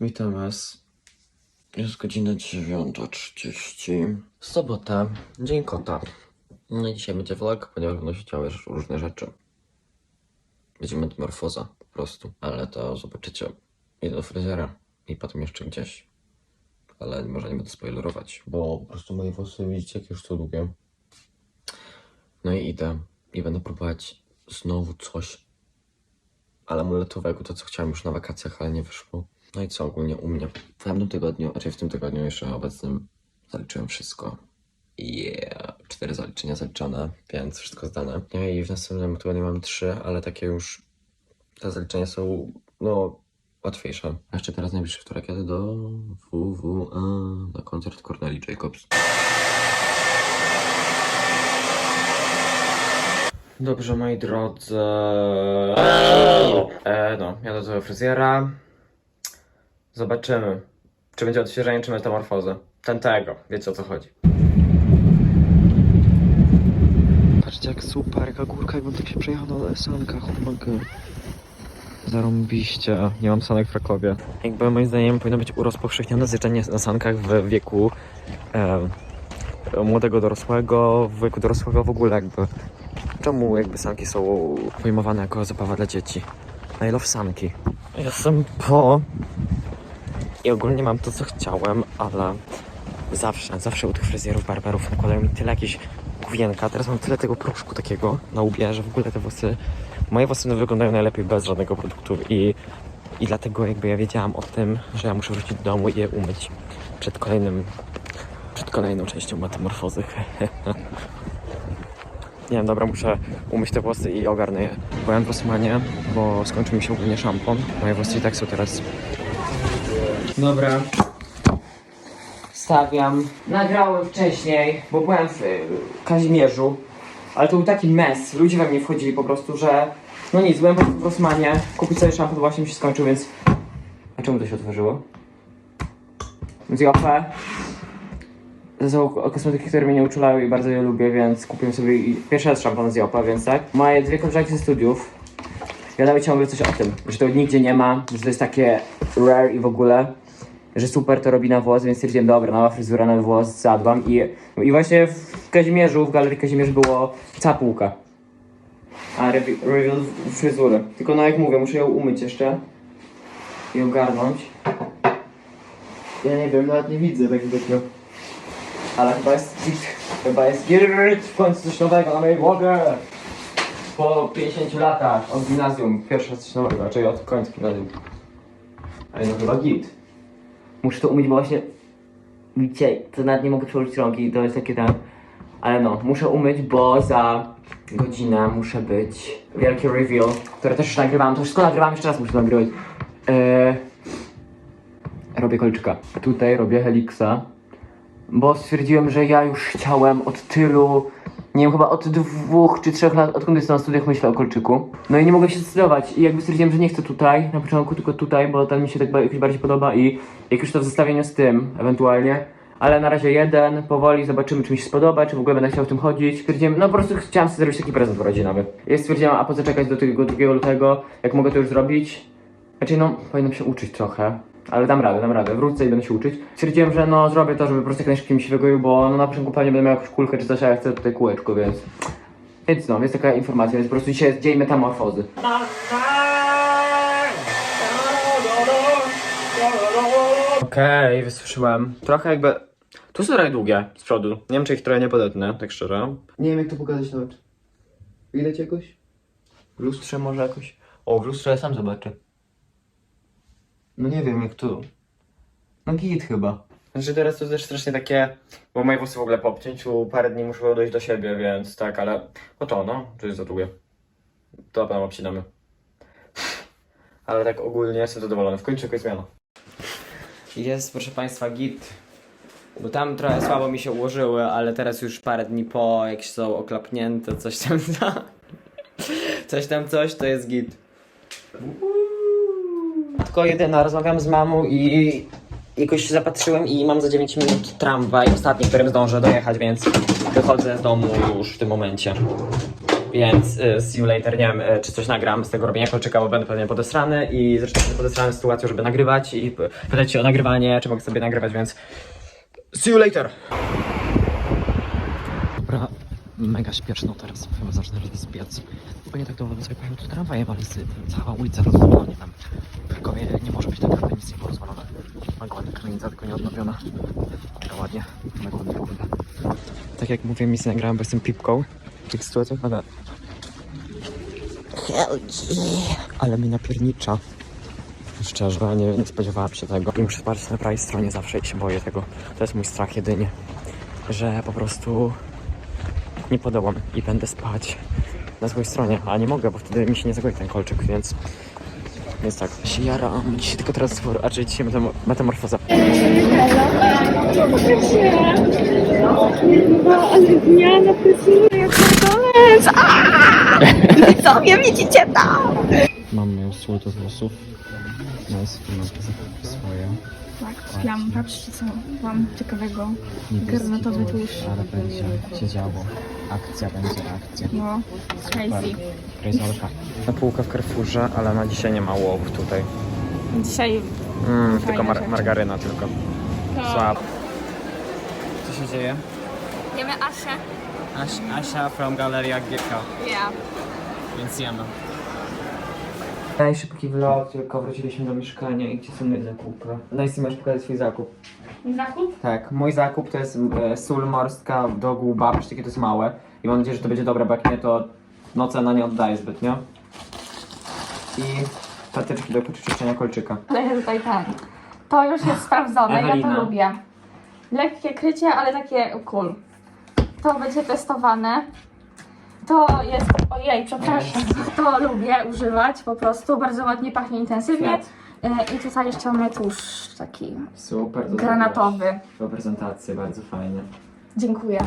Witam Was. Jest godzina 9.30. Sobota, dzień kota. No i dzisiaj będzie vlog, ponieważ będą się działy różne rzeczy. Będzie metamorfoza po prostu, ale to zobaczycie. Idę do fryzjera i potem jeszcze gdzieś. Ale może nie będę spoilerować, bo po prostu moje włosy widzicie jakie już są długie. No i idę i będę próbować znowu coś ale amuletowego, to co chciałem już na wakacjach, ale nie wyszło. No i co ogólnie u mnie? W tamtym tygodniu, raczej w tym tygodniu jeszcze obecnym zaliczyłem wszystko. Yeah, cztery zaliczenia zaliczone, więc wszystko zdane. No i w następnym tygodniu mam trzy, ale takie już te zaliczenia są, no, łatwiejsze. A jeszcze teraz najbliższy wtorek jadę do WWA, na koncert Corneli Jacobs. Dobrze, moi drodzy. E, no, jadę do fryzjera. Zobaczymy, czy będzie odświeżenie, czy metamorfozę. Ten tego, wiecie o co chodzi. Patrzcie jak super, jaka górka, jakbym tak się przejechał na sankach, chłopaki. Zarąbiście. Nie mam sanek w Krakowie. Jakby moim zdaniem powinno być urozpowszechnione zjeżdżanie na sankach w wieku e, młodego dorosłego, w wieku dorosłego w ogóle jakby. Czemu jakby sanki są pojmowane jako zabawa dla dzieci? I love sanki. Jestem po... I ogólnie mam to, co chciałem, ale zawsze, zawsze u tych fryzjerów, barberów nakładają mi tyle jakieś główienka. Teraz mam tyle tego proszku takiego na łbie, że w ogóle te włosy... Moje włosy wyglądają najlepiej bez żadnego produktu i, i dlatego jakby ja wiedziałam o tym, że ja muszę wrócić do domu i je umyć przed kolejnym... przed kolejną częścią metamorfozy. Nie wiem, dobra, muszę umyć te włosy i ogarnę je. W Osmanie, bo skończył mi się ogólnie szampon. Moje włosy i tak są teraz. Dobra. Stawiam. Nagrałem wcześniej, bo byłem w y, Kazimierzu. Ale to był taki mes. Ludzie we mnie wchodzili po prostu, że... No nic, byłem po prostu w Osmanie. Kupić sobie szampon właśnie mi się skończył, więc... A czemu to się otworzyło? Zjopę. To są kosmetyki, które mnie nie uczulają i bardzo je lubię, więc kupiłem sobie pierwszy raz szampon z Jopa, więc tak. Moje dwie koleżanki ze studiów gadały ciągle coś o tym, że to nigdzie nie ma, że to jest takie rare i w ogóle, że super to robi na włos, więc stwierdziłem, dobra, nowa fryzura na włos, zadbam i, i właśnie w Kazimierzu, w Galerii Kazimierz było cała półka. A, revi- reveal fryzury. Tylko no jak mówię, muszę ją umyć jeszcze i ogarnąć. Ja nie wiem, nawet nie widzę tak zbytnio. Ale chyba jest git. Chyba jest git. W końcu coś nowego na mojej głowie. Po 50 latach od gimnazjum. Pierwszy raz coś nowego, raczej od końca gimnazjum. Ale no chyba git. Muszę to umyć, bo właśnie... Widzicie, to nawet nie mogę przełożyć rąki, to jest takie tam... Ale no, muszę umyć, bo za godzinę muszę być wielki reveal, które też już nagrywałem. To wszystko nagrywam, jeszcze raz muszę nagrywać. Eee, robię kolczyka. Tutaj robię heliksa bo stwierdziłem, że ja już chciałem od tylu, nie wiem, chyba od dwóch czy trzech lat, odkąd jestem na studiach, myślę o kolczyku. No i nie mogę się zdecydować i jakby stwierdziłem, że nie chcę tutaj, na początku tylko tutaj, bo ten mi się tak jakoś bardziej podoba i jak już to w zestawieniu z tym, ewentualnie. Ale na razie jeden, powoli zobaczymy, czy mi się spodoba, czy w ogóle będę chciał w tym chodzić. Stwierdziłem, no po prostu chciałem sobie zrobić taki prezent urodzinowy. I stwierdziłem, a po co czekać do tego 2 lutego, jak mogę to już zrobić? Znaczy no, powinienem się uczyć trochę. Ale dam radę, dam radę. Wrócę i będę się uczyć. Stwierdziłem, że no zrobię to, żeby po prostu jak najszybciej mi się wygoił, bo no na początku pewnie będę miał jakąś kulkę czy coś, a ja chcę tutaj kółeczko, więc... Więc no, jest taka informacja, więc po prostu dzisiaj jest dzień metamorfozy. Okej, wysuszyłem. Trochę jakby... Tu są trochę długie z przodu. Nie wiem, czy ich trochę nie podetnę, tak szczerze. Nie wiem, jak to pokazać na oczy. Widać jakoś? W lustrze może jakoś? O, w lustrze ja sam zobaczę. No nie wiem jak tu. No git chyba. Znaczy teraz to też strasznie takie, bo moje włosy w ogóle po obcięciu parę dni muszą dojść do siebie, więc tak, ale no to no, to jest za długie. To potem obcinamy. Ale tak ogólnie jestem zadowolony, w końcu jakaś zmiana. Jest proszę Państwa git. Bo tam trochę słabo mi się ułożyły, ale teraz już parę dni po, jak są oklapnięte, coś tam, coś tam, coś, to jest git. Tylko jedyna, rozmawiam z mamą i jakoś się zapatrzyłem i mam za 9 minut tramwaj, ostatni, którym zdążę dojechać, więc wychodzę z domu już w tym momencie. Więc y, see you later, nie wiem, y, czy coś nagram z tego robienia kolczyka, bo będę pewnie podesrany i zresztą będę podesrany sytuacją, żeby nagrywać i pytać się o nagrywanie, czy mogę sobie nagrywać, więc see you later! Dobra, mega śpieszno teraz, chyba zacznę rozbiec. Bo nie tak to sobie pojechał tu tramwajem, ale cała ulica rozwalona, nie wiem. W nie może być tak chyba nic nie było rozwalone. Mega ładna kamienica, tylko nie odnowiona. Mega ładnie, mega ładnie wygląda. Tak jak mówię, misję nagrałem, bo jestem pipką. W tych sytuacjach yeah. Ale mi napiernicza. Szczerze, nie, nie spodziewałam się tego. I muszę spać na prawej stronie zawsze się boję tego. To jest mój strach jedynie. Że po prostu nie podołam i będę spać na złej stronie, a nie mogę, bo wtedy mi się nie zagoi ten kolczyk, więc... Więc tak, się jaram, dzisiaj tylko teraz, a czy dzisiaj metam- metamorfoza. No, ale zmiana fryzury, jak koniec! Widzowie, widzicie to? Mam sól do włosów. Nice, tu mam swoje. Tak, kupiłam, patrzcie co mam ciekawego. Granatowy tłuszcz. Ale będzie się działo. Akcja będzie akcja. No, crazy. Crazy Olka. Na półkę w Carrefourze, ale na dzisiaj nie ma łowów tutaj. Dzisiaj Mm, tylko mar- margaryna tylko. Słab. Co się dzieje? jemy Asię. Aś- Asia from Galeria GK. Ja. Więc jemy. Ej, szybki vlog, tylko wróciliśmy do mieszkania i gdzie są moje zakupy? Najsi masz pokazać swój zakup. Zakup? Tak, mój zakup to jest e, sól morska do guba, przecież takie to jest małe. I mam nadzieję, że to będzie dobre, bo jak nie, to no cena nie oddaje zbytnio. I patyczki do czyszczenia kolczyka. Ale tutaj tak. To już jest sprawdzone, ja Ewelina. to lubię. Lekkie krycie, ale takie cool. To będzie testowane. To jest, ojej, przepraszam. To lubię używać po prostu. Bardzo ładnie pachnie intensywnie. E, I tutaj jeszcze mamy tłuszcz taki Super. to granatowy. Do prezentacji, bardzo fajnie. Dziękuję.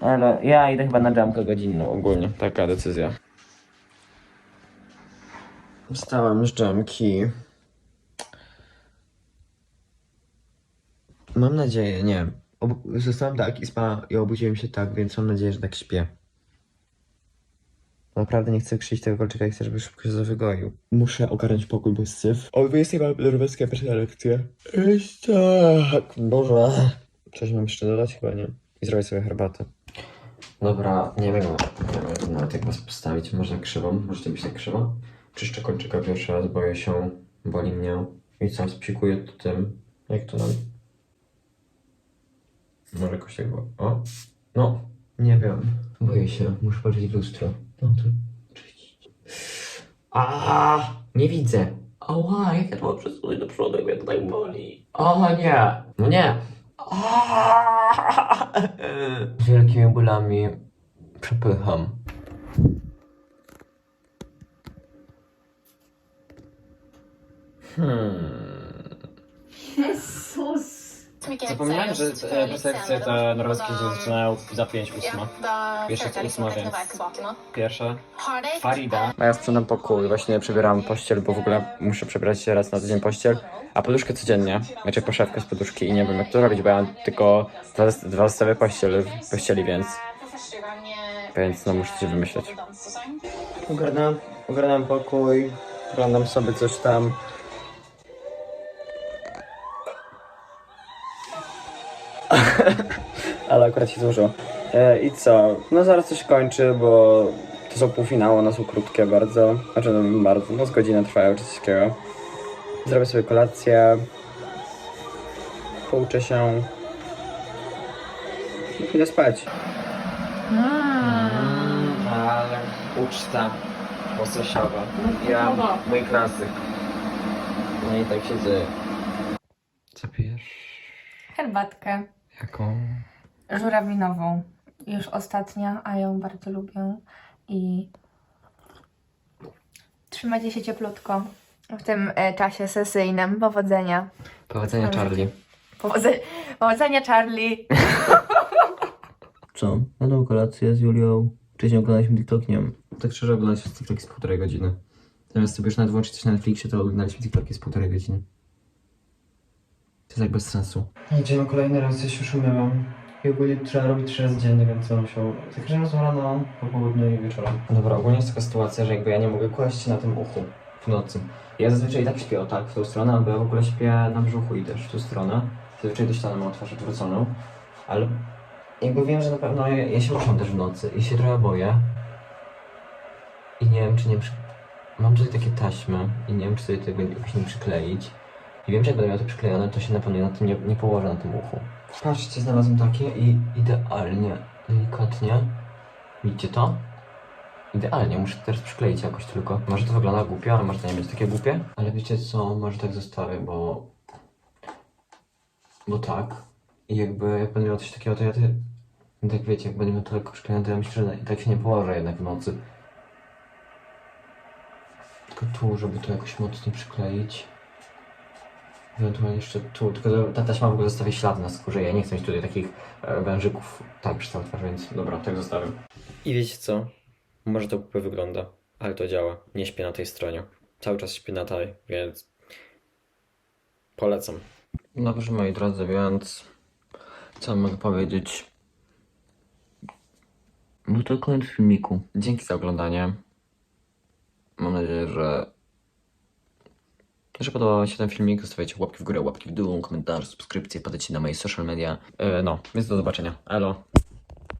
Ale ja idę chyba na dżamkę godzinną ogólnie, taka decyzja. Wstałem z dżemki. Mam nadzieję, nie. Ob- zostałem tak i spałem i obudziłem się tak, więc mam nadzieję, że tak śpię. Naprawdę nie chcę krzyć tego kolczyka i chcę, żeby szybko się zawygoił. Muszę ogarnąć pokój, jest syf. O 20 mam norweskie pierwsze lekcje. Jest tak. Boże. Coś mam jeszcze dodać? Chyba nie. I zrobić sobie herbatę. Dobra, nie wiem, nie wiem nawet jak was postawić. Może krzywą, możecie być tak krzywo. Czyszczę kolczyka pierwszy raz, boję się, boli mnie. I co, spikuję to tym. Jak to nam? Może jakoś tak było. O! No, nie wiem. Boję się, muszę patrzeć w lustro. No to. A, nie widzę. Ała, jak ja to mam przesunąć do przodu, jak mnie to tak boli. O nie, no nie. Aaaa! Z wielkimi bólami przepycham. Hmm. Jezus. Zapomniałem, że e, te sekcje te norweskie się zaczynają za 5 ósma. Jeszcze jest ósma, więc pierwsze. Farida. A ja sprzątam pokój, właśnie przebieram pościel, bo w ogóle muszę przebrać się raz na tydzień pościel, a poduszkę codziennie, znaczy poszewkę z poduszki i nie wiem jak to robić, bo ja mam tylko dwa, dwa zestawy pościel, pościeli, więc, więc no muszę coś wymyśleć. Ogarnąłem, ogarnąłem pokój, oglądam sobie coś tam. Ale akurat się złożyło. E, I co? No zaraz coś kończy, bo to są półfinały, one są krótkie bardzo. Znaczy no bardzo, no z godzinę trwają czy coś takiego. Zrobię sobie kolację. Pouczę się. I pójdę spać. Mm, ale uczta łososiowa. Ja, mój klasyk. No i tak się dzieje. Co pijesz? Herbatkę Jaką? Żurawinową. Już ostatnia, a ją bardzo lubię. I trzymajcie się cieplutko w tym e, czasie sesyjnym. Powodzenia. Powodzenia Charlie. Powodze- Powodzenia, Charlie. Co? Jadą kolację z Julią. Wcześniej oglądaliśmy TikTok, nie wiem. Tak szczerze oglądaliśmy TikTok z półtorej godziny. Zamiast sobie już nawet włączyć coś na Netflixie, to oglądaliśmy TikTok z półtorej godziny. To jest jak bez sensu. Idziemy kolejny raz, ja się już umyłam. I ogólnie trzeba robić trzy razy dziennie, więc on musiał za każdym razem rano, po południu i wieczorem. Dobra, ogólnie jest taka sytuacja, że jakby ja nie mogę kłaść się na tym uchu w nocy. Ja zazwyczaj tak śpię o tak, w tą stronę, albo ja w ogóle śpię na brzuchu i też w tą stronę. Zazwyczaj do ściany mam twarz odwróconą, ale jakby wiem, że na pewno ja, ja się ruszam też w nocy i się trochę boję. I nie wiem, czy nie przy... Mam tutaj takie taśmy i nie wiem, czy sobie tego jakoś nie przykleić. I wiem, że jak będę miał to przyklejone, to się na pewno na tym nie, nie położę na tym uchu. Patrzcie, znalazłem takie i idealnie, delikatnie. Widzicie to? Idealnie, muszę teraz przykleić jakoś tylko. Może to wygląda głupio, ale może to nie być takie głupie. Ale wiecie co, może tak zostawię, bo... Bo tak. I jakby jak będę miał coś takiego, to ja ty... Tak wiecie, jak będę miał to lekko przyklejone, to ja myślę, że tak się nie położę jednak w nocy. Tylko tu, żeby to jakoś mocniej przykleić. Ewentualnie jeszcze tu, tylko ta taśma w ogóle zostawi ślad na skórze. Ja nie chcę mieć tutaj takich e, wężyków tak przy całym twarzy, więc dobra, tak zostawię. I wiecie co? Może to głupio wygląda, ale to działa. Nie śpię na tej stronie. Cały czas śpię na tej, więc polecam. Dobrze, moi drodzy, więc co mogę powiedzieć? Był to koniec filmiku. Dzięki za oglądanie. Mam nadzieję, że że podobał się ten filmik, zostawiajcie łapki w górę, łapki w dół, komentarze, subskrypcje, padajcie na moje social media. E, no, więc do zobaczenia. Elo.